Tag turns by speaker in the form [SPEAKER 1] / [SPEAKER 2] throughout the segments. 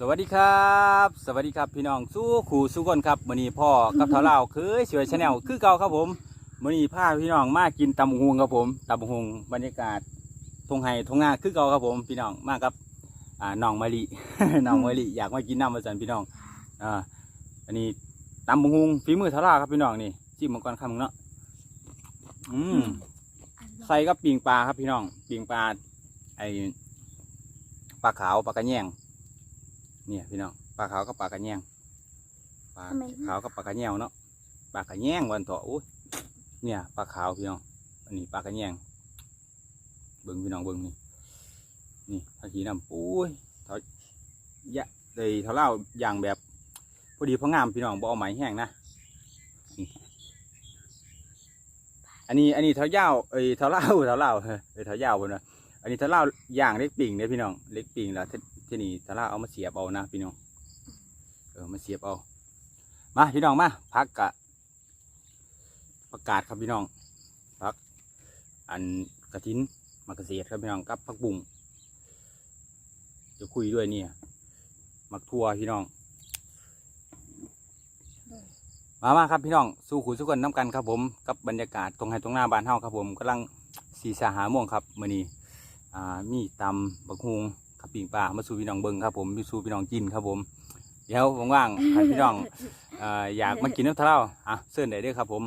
[SPEAKER 1] สวัสดีครับ สวัสดีครับพี่น้องสู้ขู่สู้คนครับมือนี้พ่อกับเท่าเล่าเคยสวยชาแนลคือเก่าครับผมมือนี้พาพี่น้องมากินตำบักฮวงครับผมตำบักฮวงบรรยากาศทงไห้ทงนาคือเก่าครับผมพี่น้องมากครับอ่าน้องมะลิน้องมะลิอยากมากินน้ำมาสันพี่น้องอ่าอันนี้ตำบักฮวงฝีมือเท่าเล่าครับพี่น้องนี่จิ้มมังกรคำเนาะอืมใส่กับปิงปลาครับพี่น้องปิงปลาไอปลาขาวปลากระแยง เนี่ยพี่น้องปลาขาวกับปลากระแยงปลา
[SPEAKER 2] ทำไม
[SPEAKER 1] ขาวกับปลากระแยงเนาะปลากระแยงวันเถอะอุ้ยเนี่ยปลาขาวพี่น้องอันนี้ปลากระแยงเบิ้งพี่น้องเบิ้งนี่นี่ทาขีน้ำปุ้ยเท่ายะเลยเท่าเล่าอย่างแบบพอดีพองามพี่น้องบ่เอาไหมแห้งนะอันนี้อันนี้เท้ายาวเอ้ยเท้าเล่าเท้าเล่าเอ้ยเท้ายาวบนนะ อันนี้เท้าเล่าย่างเล็กปิ่งเนี่ยพี่น้องเล็กปิ่งแล้ว ที่นี่เท้าเล่าเอามาเสียบเอานะพี่น้องเออมาเสียบเอา มาพี่น้องมาพักกะประกาศครับพี่น้องพัก อันกระถินมากเกษตรครับพี่น้องกับพักบุ้งจะคุยด้วยเนี่ยมักทัวพี่น้อง มามาครับพี่น้อง สู้ขุยสู้กันน้ำกันครับผม กับบรรยากาศตรงไห้ตรงหน้าบ้านเฮาครับผมกำลังสีสาหาม่วงครับมือนี้อ่มีตำบักฮุง ปิ่งปลามาสู่พี่น้องเบิ่งครับผมมีสู่พี่น้องกินครับผมเดี๋ยวว่างๆให้พี่น้องอ่าอยากมากินน้ำทะเลาอะเชิญได้เลยครับผม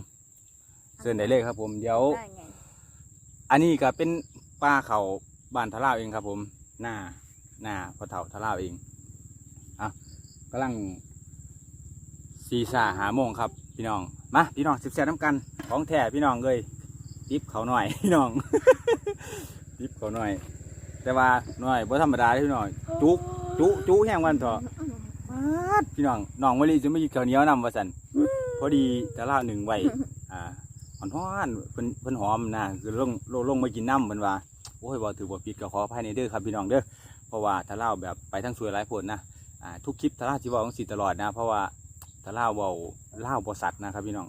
[SPEAKER 1] เชิญได้เลยครับผมเดี๋ยว
[SPEAKER 2] ได้ไง
[SPEAKER 1] อันนี้ก็เป็นปลาเขาบ้านทะเลาเองครับผม หน้าหน้าพอเถ่าทะเลาเองอะกำลังสีสาหาโมงครับ พี่น้องมาพี่น้องสิบแสน้ำกันของแท้พี่น้องเลยดิบเขาหน่อย พี่น้องดิบเขาหน่อย แต่ว่าหน่อยบ่ธรรมดาเด้อพี่น้องจุจุจุแห้งวันเถอะปาดพี่น้องน้องมะลิจะไม่กินข้าวเหนียวนำว่าสันพอดีตะล่าหนึ่งไว้อ่าหอนฮ้อนๆเพิ่นเพิ่นหอมนะคือลงลงลงมากินน้ำเพิ่นว่าโอ้ยบ่ถือบ่ปิดก็ขออภัยในเด้อครับพี่น้องเด้อเพราะว่าตะล่าแบบไปทั้งสวยหลายผลนะอ่าทุกคลิปตะล่าสิเว้าจังซี่ตลอดนะ เพราะว่าถ้าเล่าวเบาเล่าวบสัตว์นะครับพี่น้อง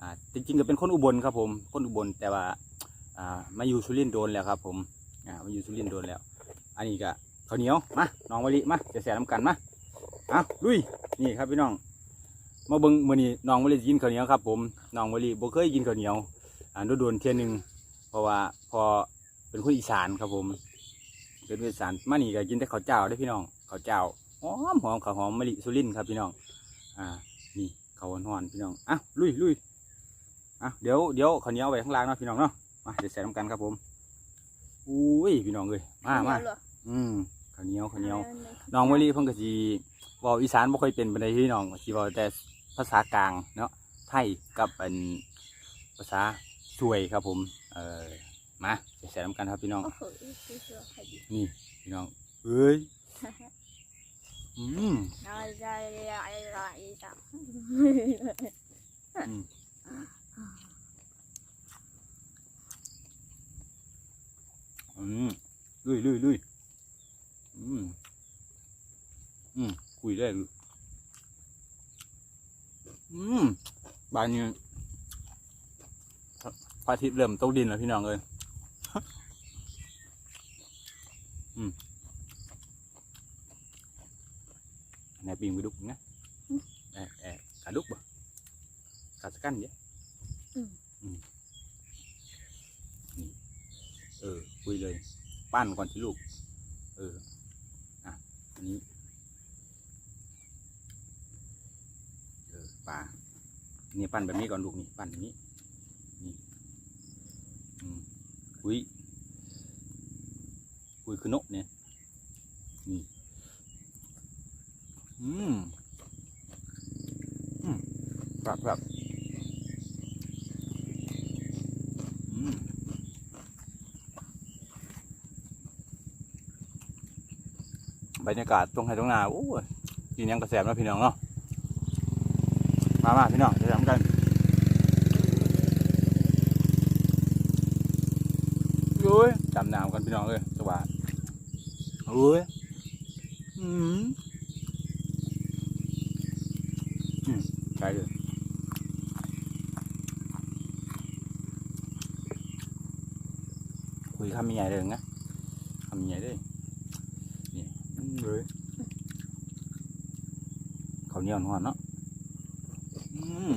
[SPEAKER 1] อ่าจริงๆก็เป็นคนอุบลครับผมคนอุบลแต่ว่าอ่ามาอยู่สุรินทร์โดนแล้วครับผม อ่ามาอยู่สุรินทร์โดนแล้ว อันนี้ก็ข้าวเหนียวมาน้องมะลิมาจะแสน้ำกันมาเอาลุยนี่ครับพี่น้อง มาเบิ้งมื้อนี้น้องมะลิกินข้าวเหนียวครับ ผมน้องมะลิบ่เคยกินข้าวเหนียวอ่าโดนเที่ยหนึ่งเพราะว่าพอเป็นคนอีสานครับผม เป็นคนอีสานมานี่ก็กินแต่ข้าวเจ้าได้พี่น้องข้าวเจ้าหอมหอมข้าวหอมมะลิสุรินทร์ครับพี่น้อง อ่า นี่เขาวหอนพี่น้องอะลุยลุยอะเดี๋ยวเดี๋ยวข้าวเหนียวไว้ข้างล่างเนาะพี่น้องเนาะมาเดี๋ยวใส่น้ำกันครับผม อุ้ยพี่น้องเลยมามา
[SPEAKER 2] เดี๋ยวเหรอ
[SPEAKER 1] อืมข้าวเหนียวข้าวเหนียว
[SPEAKER 2] อาเลย
[SPEAKER 1] น้องมะลิเพิ่งก็สิเว้าอีสานบ่ค่อยเป็นปานใดพี่น้องสิเว้าแต่ภาษากลางเนาะไทยกับเป็นภาษาสวยครับผม เออมาเดี๋ยวใส่น้ำกันครับพี่น้อง
[SPEAKER 2] โอ้โหซื้อเสื้อใครดี
[SPEAKER 1] นี่พี่น้องเอ้ยอืม
[SPEAKER 2] อะไรอะไรอะไรจ้ะ
[SPEAKER 1] อืมลุยลุยลุยอืมอืมคุยได้เลยอืมบานนี้พระพระอาทิตย์เริ่มตกดินแล้วพี่น้องเลยอืมไหนปิงไปดุกนะแอะแอะกาดุกบ่กาสกันเนี่ยอืมนี่ เออ คุยเลย ปั้นก่อนสิลูก เออ อะ อันนี้ เออปลาเนี่ปั้นแบบนี้ก่อนลูกนี่ ปั้นแบบนี้ นี่ อืมคุย คุยคือนกเนี่ย นี่ อืม อืมแบบแบบ บรรยากาศตรงไห้ตรงนาโอ้ยกินยังกระแสบแล้วพี่น้องเนาะมามาพี่น้องจะทำกันโอ้ยจำน้ำกันพี่น้องเลยสวัสดโอ้ยอืมอืมใช่เลยคุยคำใหญ่เลยนะคำใหญ่เลยาวเห นียวหอนเนาะอืม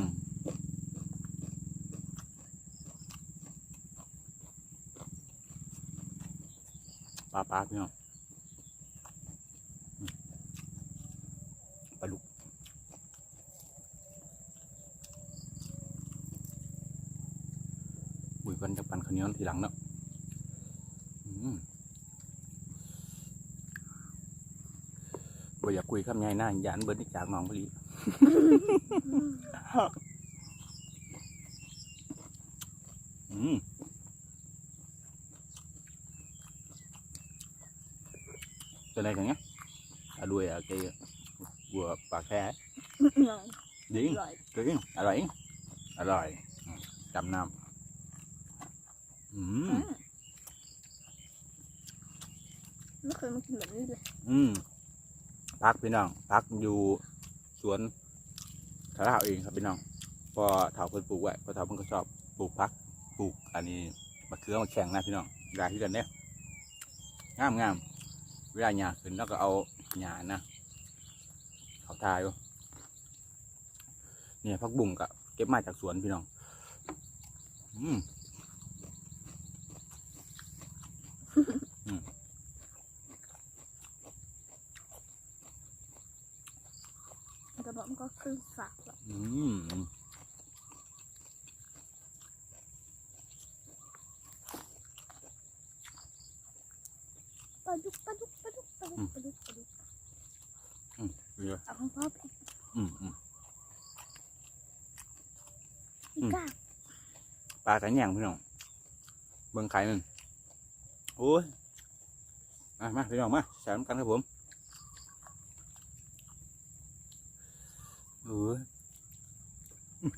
[SPEAKER 1] ปลาปลาพี่น้องปลาดุกบุยกันจะปั่นข้าวเหนียวทีหลังเนาะอืม ยข้ามยาหน้าหยานเบิร์ดจากหนองพลีอืมตัวไรกันเนี่ยอร่อยอะแกวั
[SPEAKER 2] ว
[SPEAKER 1] ปากแท้ดีดีอ
[SPEAKER 2] ร่อยอร่
[SPEAKER 1] อยจำนำอืม
[SPEAKER 2] ไม่เคยมากินแบบนี้เลย
[SPEAKER 1] อืม พักพี่น้องพักอยู่สวนทาราเองครับพี่น้อง พอเถาเพิ่นปลูกไว้พอเถาเพิ่นก็ชอบปลูกพักปลูกอันนี้มะเขือมาแข่งนะพี่น้องเวลาที่กันเนี่ยงามงามเวลาหญ้าขึ้นแล้วก็เอาหญ้านะเขาทายอยู่เนี่ยพักบุ้งก็เก็บมาจากสวนพี่น้อง อืม
[SPEAKER 2] phạt rồi
[SPEAKER 1] อืม
[SPEAKER 2] Ba đúc, ba đúc, ba đúc, ba đúc, ba đúc, ba đúc
[SPEAKER 1] เยอะ
[SPEAKER 2] À không có bị
[SPEAKER 1] อืมอืม
[SPEAKER 2] bị
[SPEAKER 1] Ừ.
[SPEAKER 2] cao
[SPEAKER 1] ปลากันย่างพี่น้องเบิ่งไข่มันโอ้ยมามาพี่น้องมาแซมกันครับผมเอออืม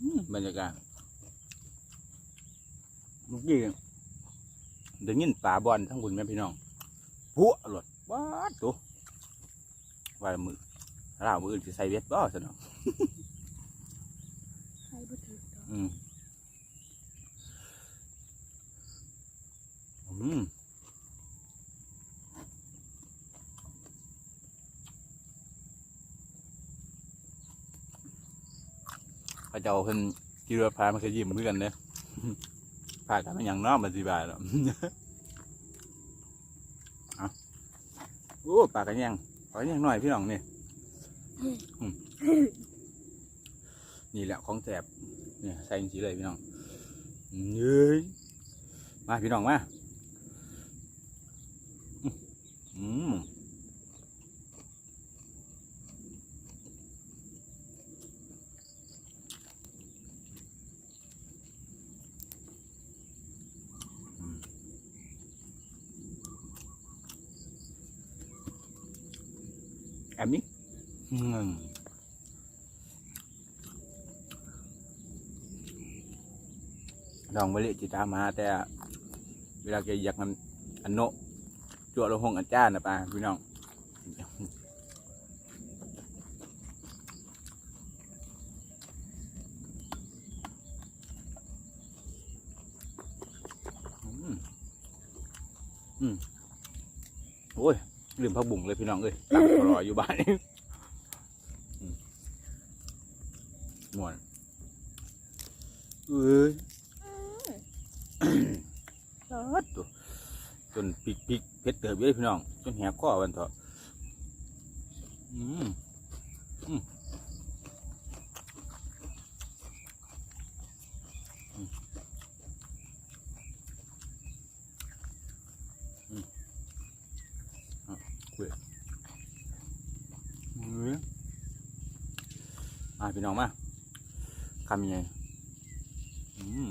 [SPEAKER 1] อืมบรรยา กาศเมื่อกี้ได้ยินป่าบอลทั้งบุญแม่พี่น้องพัวหลดว้าดตัวว่ามือเรามืออื่นจะใส่เวทบ่สนอง
[SPEAKER 2] Hay bút thịt đó
[SPEAKER 1] อืมอืมพระเจ้าเพิ่น ขี่รถพามาเคยยิ้มเพื่อนเนี่ยพากันมาอย่างน้อมาสิบายหรอกเอาโอ้ปากกันยังปากันยังหน่อยพี่น้องนี่ยนี่แหละของแสบเนี่ยใส่จริงเลยพี่น้องเย้ยมาพี่น้องมาอืมอืมแอมนี่ อืมน้องมะลิจิตามาแต่ เวลาแกอยากมันอันโนจั่วลงห้องอาจารย์นะป่าพี่น้องอืมโอ้ยลืมพักบุ่งเลยพี่น้องเอ้ยตั้งรออยู่บ้านนี่อืม ม่วนเอ้ย
[SPEAKER 2] Đó
[SPEAKER 1] จนปิกปิกเพชรเติบเยอะพี่น้อง จนแหกข้อวันเถอะอืมอืมอืมอืมอะคุยเฮ้ยมาพี่น้องมาคำยังไงม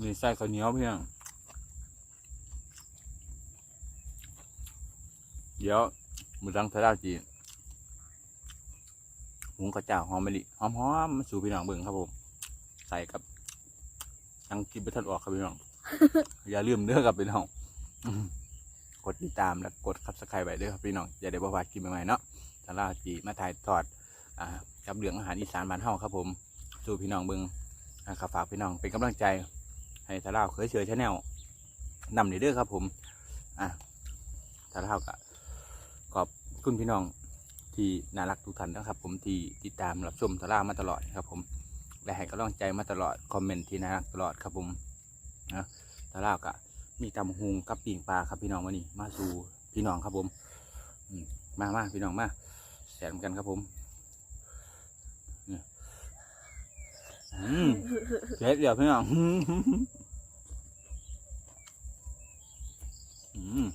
[SPEAKER 1] มีไส้ข้าวเหนียวเพียงเดี๋ยว มือรังทะเลาจีหุงข้าวเจ้าหอมมะลิหอมหอมๆมาสู่พี่น้องเบิ่งครับผม ใส่กับยังกินไปทันออกครับพี่น้อง อย่าลืมเด้อครับพี่น้อง กดติดตามและกดคับสไครต์ไว้ด้อครับพี่น้องอย่าได้บ่พลาดกินใหม่ๆเนาะทาราจีมาถ่ายทอดอ่ากับเรื่องอาหารอีสานบ้านเฮาครับผมสู่พี่น้องเบิงนะครับฝากพี่น้องเป็นกำลังใจ ให้ทาราเคยเชื่อชาแนลนำเด้อครับผมอะทาราก็ขอบ คุณพี่น้องที่น่ารักทุกท่านนะครับ ผมที่ติดตามรับชมทารามาตลอดครับ ผมและให้กำลังใจมาตลอดคอมเมนต์ที่น่ารักตลอดครับผมนะทาราก็มีตำหุงกับปิ่งปลาครับพี่น้องวันนี้มาสู่พี่น้องครับผมมามาพี่น้องมาแสนกันครับผมเนี่ยอืมเด็ดเดี๋ยวพี่น้องอืม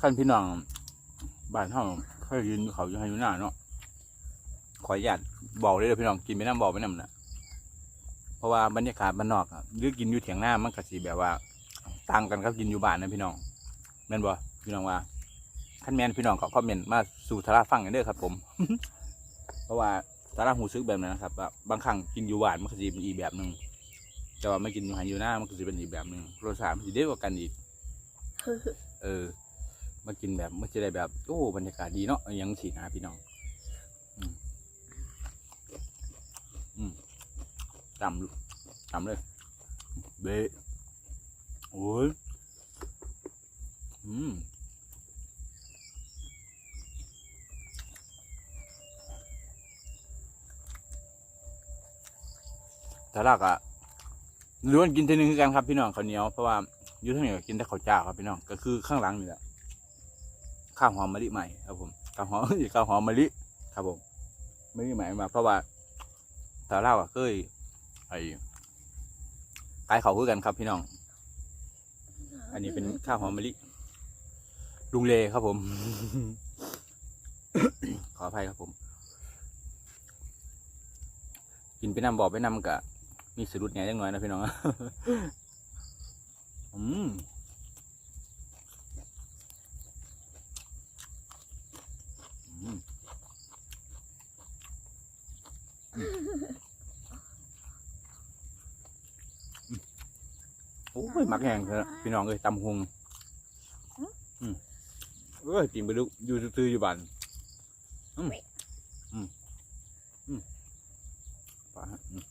[SPEAKER 1] ขั้นพี่น้องบ้านเฮาเคยยืนเขาอยู่ให้อยู่หน้าเนาะขออนุญาตบอกเลยเด้อพี่น้องกินไปน้ำบอกไปน้ำนะเพราะว่าบรรยากาศบ้านนอกอะหรือกินอยู่เถียงหน้ามันก็สิแบบว่าต่างกันกับกินอยู่บ้านนะพี่น้องแม่นบ่พี่น้องว่าขั้นแมนพี่น้องก็คอมเมนต์มาสู่ทาราฟังกันเด้อครับ ผม เพราะว่าทาราหูซึกแบบนั้นนะครับว่าบางครั้งกินอยู่บ้านมันก็สิเป็นอีกแบบหนึ่งแต่ว่าไม่กินอยู่หันอยู่หน้ามันก็จะเป็นอีกแบบหนึ่งรสชาติมันจะเด็ดกว่ากันอีกเออ มากินแบบมันจะได้แบบโอ้บรรยากาศดีเนาะยังสีนาพี่น้องอืมอืมจำจำเลยเบะโอ้ยอืมแต่ละก็ล้วนกินทีนึงคือกันครับพี่น้องข้าวเหนียวเพราะว่ายุทธเนี่ยกินแต่ข้าวเจ้าครับพี่น้องก็คือข้างหลังนี่แหละ ข้าวหอมมะลิใหม่ครับผมข้าวหอมข้าวหอมมะลิครับผมมะลิใหม่มา เพราะว่าสาวเล่าอะเคยไอ้ขายเขาคือกันครับพี่น้อง อันนี้เป็นข้าวหอมมะลิลุงเลครับผม ขออภัยครับผม กินไปนำบอกไปนำกะ มีสะดุดไงจังหน่อยนะพี่น้องอืม โอ้ยมักแห้งเถอะพี่น้องเอ้ยตำหงอืมเอ้ยกินไปดูอยู่ตื้อๆอยู่บ้านอืมอืมอืมปลาอืม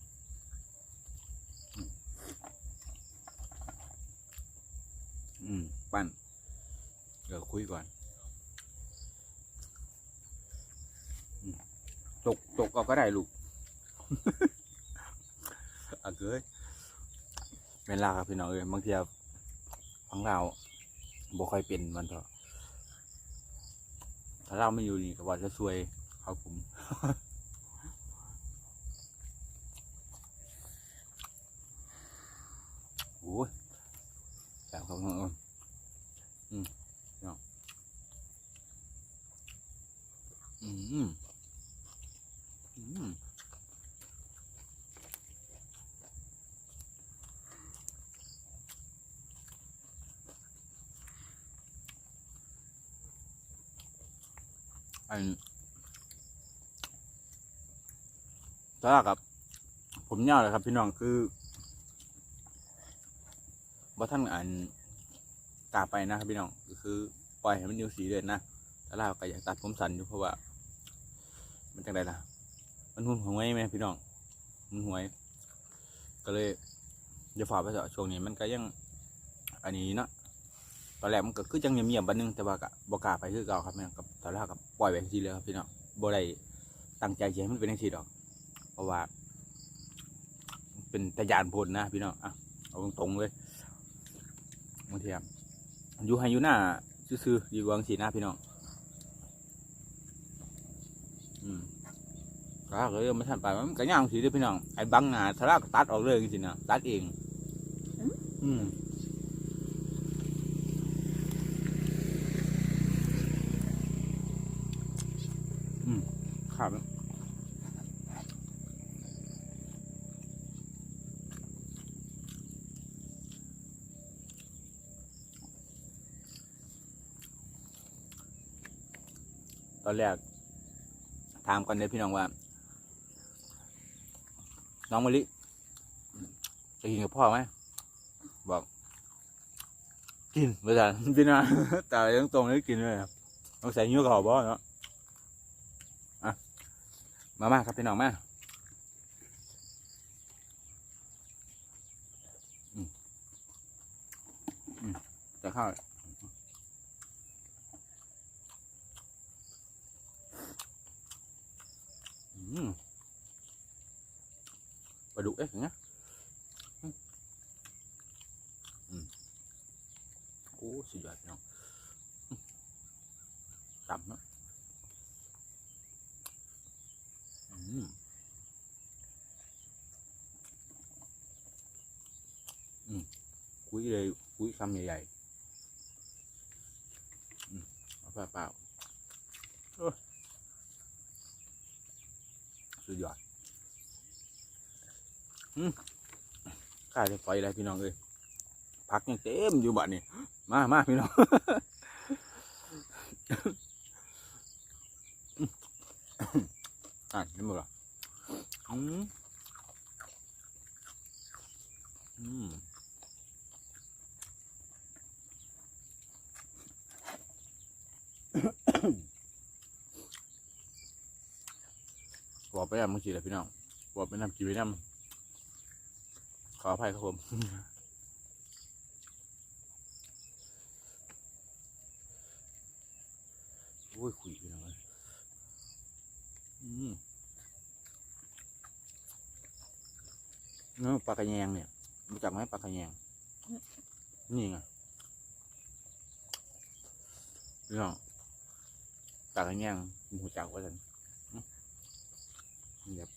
[SPEAKER 1] อืม ปั้น เดี๋ยวคุยก่อนอืมตก ตกเอาก็ได้ลูก อะเกยเวลาครับพี่น้ องเอ้ยบางทีของเราบ่ค่อยเป็นมันเถอะถ้าเราไม่อยู่นี่ก็ว่าจะซวยเขาผมโอ้ยแบบพี่น้อออืมพี่น้องอืมอืม อันตอนแรกครับ ผมยาเลยครับ พี่น้องคือว่าท่านอ่านกาไปนะครับพี่น้องก็คือปล่อยให้มันอยู่สีเดือนนะแต่เราก็อยากตัดผมสั้นอยู่เพราะว่า มันจังไดล่ะ มันหุ่นหวยไหมพี่น้อง มันหวย ก็เลยเดี๋ยวฝากไปเถอะช่วงนี้มันก็ยัง อันนี้เนาะ ตอนแรกมันก็คือจังเงียบๆบันนึงแต่ว่าก็บกล้าไปคือเก่าครับแม่งกับตอนแรกกับปล่อยไปทีเลยครับพี่น้องบ่ได้ตั้งใจจะให้มันเป็นอย่างทีดอก เพราะว่า เป็นตะยานพลนะพี่น้องอะเอาตรงๆเลยบางทีครับอยู่ให้อยู่หน้าซื่อๆดีกว่าจังสีหน้าพี่น้องอืมก็เลยไม่ทันไปมันก็ย่างสีเด้อพี่น้องไอ้บังหน้าทะเลาะก็ตัดออกเลยจริงๆนะตัดเอง อืม มครับตอนแรกถามก่อนเลยพี่น้องว่า น้องมะลิจะกินกับพ่อไหมบอก กินไม่ใช่พี่นะแต่ยังตรงๆเลยกินเลยครับต้องใส่ยิ้วเขาบ่เนาะ มามาครับพี่น้องมาอืมอืมจะเข้าวอืมปลาดุกเอ๊ะอย่างเงี้ยอืมอืมโอ้สุดยอดพี่น้องอืมจับเนาะอืมอืมคุยเลยคุยคำใหญ่ๆอืมเอาเปล่าเปล่าโอ้สุดยอด ข้าจะปล่อะไรพี่น้องเอ้ยพักยังเต็มอยู่บ้านนี่มามาพี่น้องอะนี่มึงเหรออืมอืมบอกไปอะมึงจีแหละพี่น้องบอกไปนำจีไปนำ ออภัยครับผม โอ้ยขุยไปหน่อยอืมนื้อปลากระแยงเนี่ยรู้จักไหมปลากระแยง นี่ไงเรื่องปลากระแยงหูจักว่าจันอืมนี่ครับ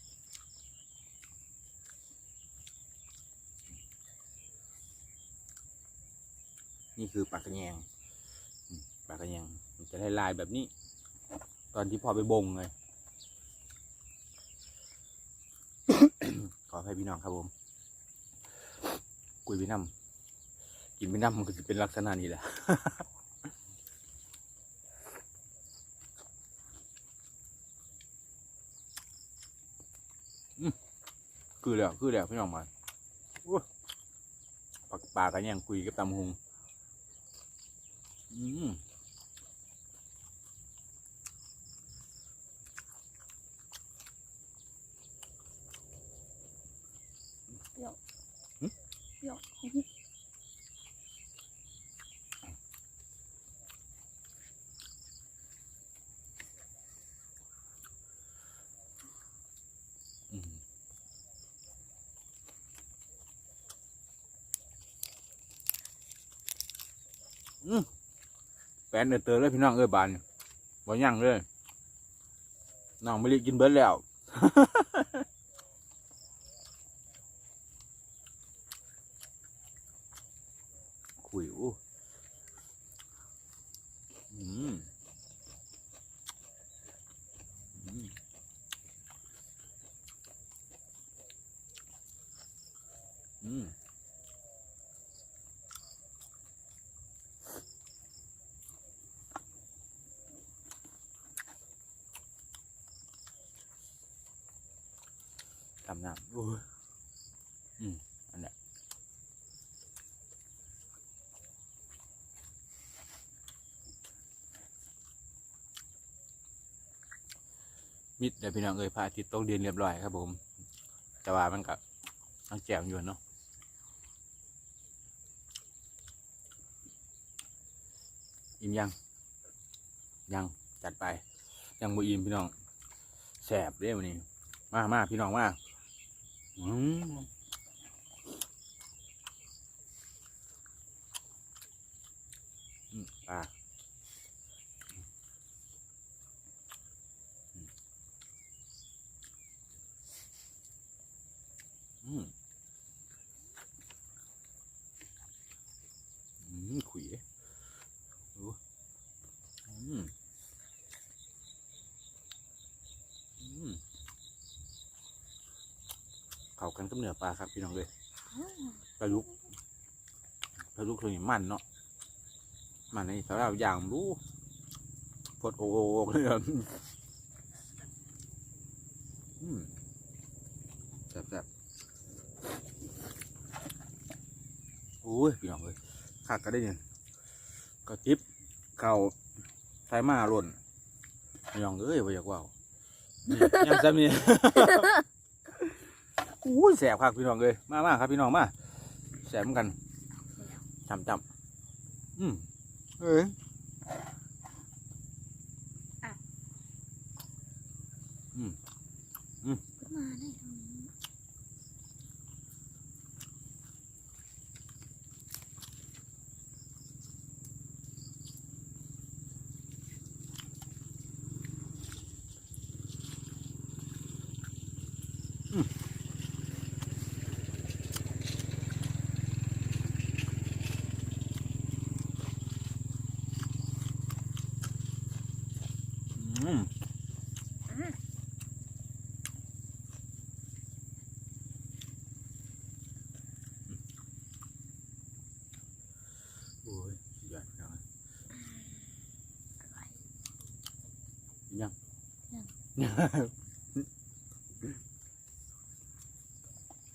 [SPEAKER 1] นี่คือปลากระแยงอืมปลากระแยงมันจะได้ลายแบบนี้ ตอนที่พอไปบงเลย ขอให้พี่น้องครับผมกุยไปน้ำกินไปน้ำมันก็จะเป็นลักษณะนี้แหละอืมคือแล้วคือแล้วพี่น้องมาอู้ปลาปลากระแยงคุยกับตำหุง อืม
[SPEAKER 2] เปรี้ยว
[SPEAKER 1] หึ
[SPEAKER 2] เปรี้ยว
[SPEAKER 1] อืมอืมแป นเดือดเตอเลยพี่น้องเอ้ยบานบ่ยั่งเลยน้องไม่รีกินเบิร์ดแล้ว ขุยอู้อืมอืมอืมทำ น้ำอืมอันเนี้มิดเดี๋ยวพี่น้องเอ้ยพระอาทิตย์ตกดินเรียบร้อยครับผม แต่ว่ามันก็ต้องแจ่มอยู่เนาะอิ่มยัง ยังจัดไป ยังบ่อิ่มพี่น้องแสบเด้วันนี้ มามาพี่น้องมา อื กับเนื้อปลาครับพี่น้องเลยปลาลุกปลาลุกตัวนี้มันเนาะมันในสาราอย่างรู้พดโอโอเลยครับแซ่บๆโอ้ยพี่น้องเลยขาดก็ได้เนี่ยก็จิบเข่าไทยมาหล่นพี่น้องเอ้ยไปอยากว่าว ยังจะมี อุ้ยแสบครับพี่น้องเลยมามาครับพี่น้องมาแสบเหมือนกันจำจำอืมเอ้ย
[SPEAKER 2] มาได้ตรงนี้
[SPEAKER 1] อืมโอ้ยสุดยอดพี่น้อง ยัง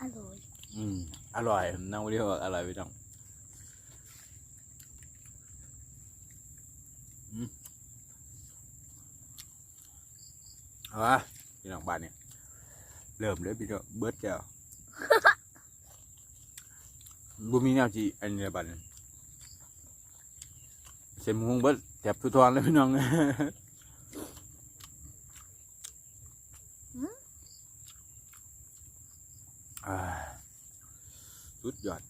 [SPEAKER 2] อร่อย
[SPEAKER 1] อืม อร่อยน้องวิดีโออร่อยพี่น้องอืมเอาวะพี่น้องบ้านเนี่ยเริ่มเลยพี่น้องเบิร์ดแก้ว บุมีแนวจีอันนี้บ้านเนี่ยเสมหงเบิร์ดแถบทุกทอนเลยพี่น้อง อ่าสุดยอด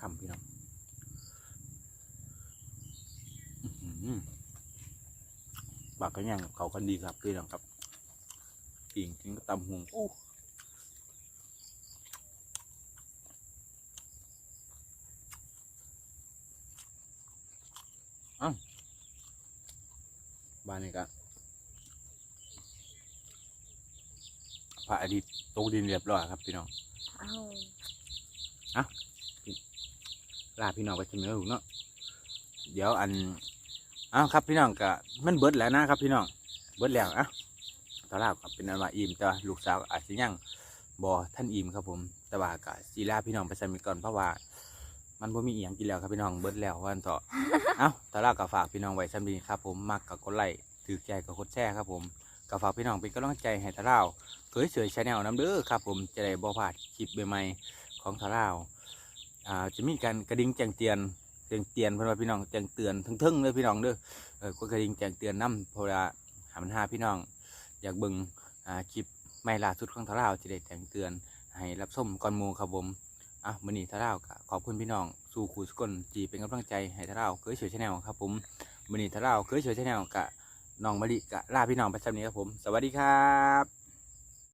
[SPEAKER 1] คำพี่น้องปากกันยังเขากันดีครับพี่น้องครับปิ่งกินก็ตำหงโอ้เอ้าบ้านนี้ก็พระอาทิตย์ตกดินเรียบร้อยครับพี่น้อง
[SPEAKER 2] เอา
[SPEAKER 1] ลาพี่น้องไปชิมแล้วถูกเนาะเดี๋ยวอันอ้าวครับพี่น้องก็มันเบิดแล้วนะครับ พี่น้องเบิดแล้วอะตอนแรกก็เป็นอันว่าอิ่มแต่ว่าลูกสาวอาจจะยังบ่ท่านอิ่มครับผมแต่ว่าก็สีลาพี่น้องไปสมิก่อนเพราะว่า มันบ่มีอียงกินแล้วครับพี่น้องเบิดแล้ววันต่อเอ้าตอนแรกก็ฝากพี่น้องไว้สำนีครับ ผมมักกับกดไลค์ถือใจกับกดแชร์ครับผมก็ฝากพี่น้องเป็นกำลังใจให้ตะเล่าเคยเสยชาแนลน้ำเด้อครับผมจะได้บ่พลาดคลิปใหม่ๆของตะเล่า อ่าจะมีการกระดิ่งแจ้งเตือนแจ้งเตือนเพื่อนว่าพี่น้องแจ้งเตือนทึ่งๆเลยพี่น้องเด้อเออกดกระดิ่งแจ้งเตือนนํเพราะว่าหามันห้าพี่น้อง อยากเบิ่งอ่าคลิปใหม่ล่าสุดของทาราจะได้แจ้งเตือนให้รับชมก่อนหมูครับผมอะมือนี้ทาราก็ขอบคุณพี่น้องสู่ขู่สกุลที่เป็นกำลังใจให้ทาราเคยเฉยชแนลครับผมมือนี้ทาราเคยเฉยชแนลกะน้องมะลิกะลาพี่น้องไปสำนี้ครับผม สวัสดีครับ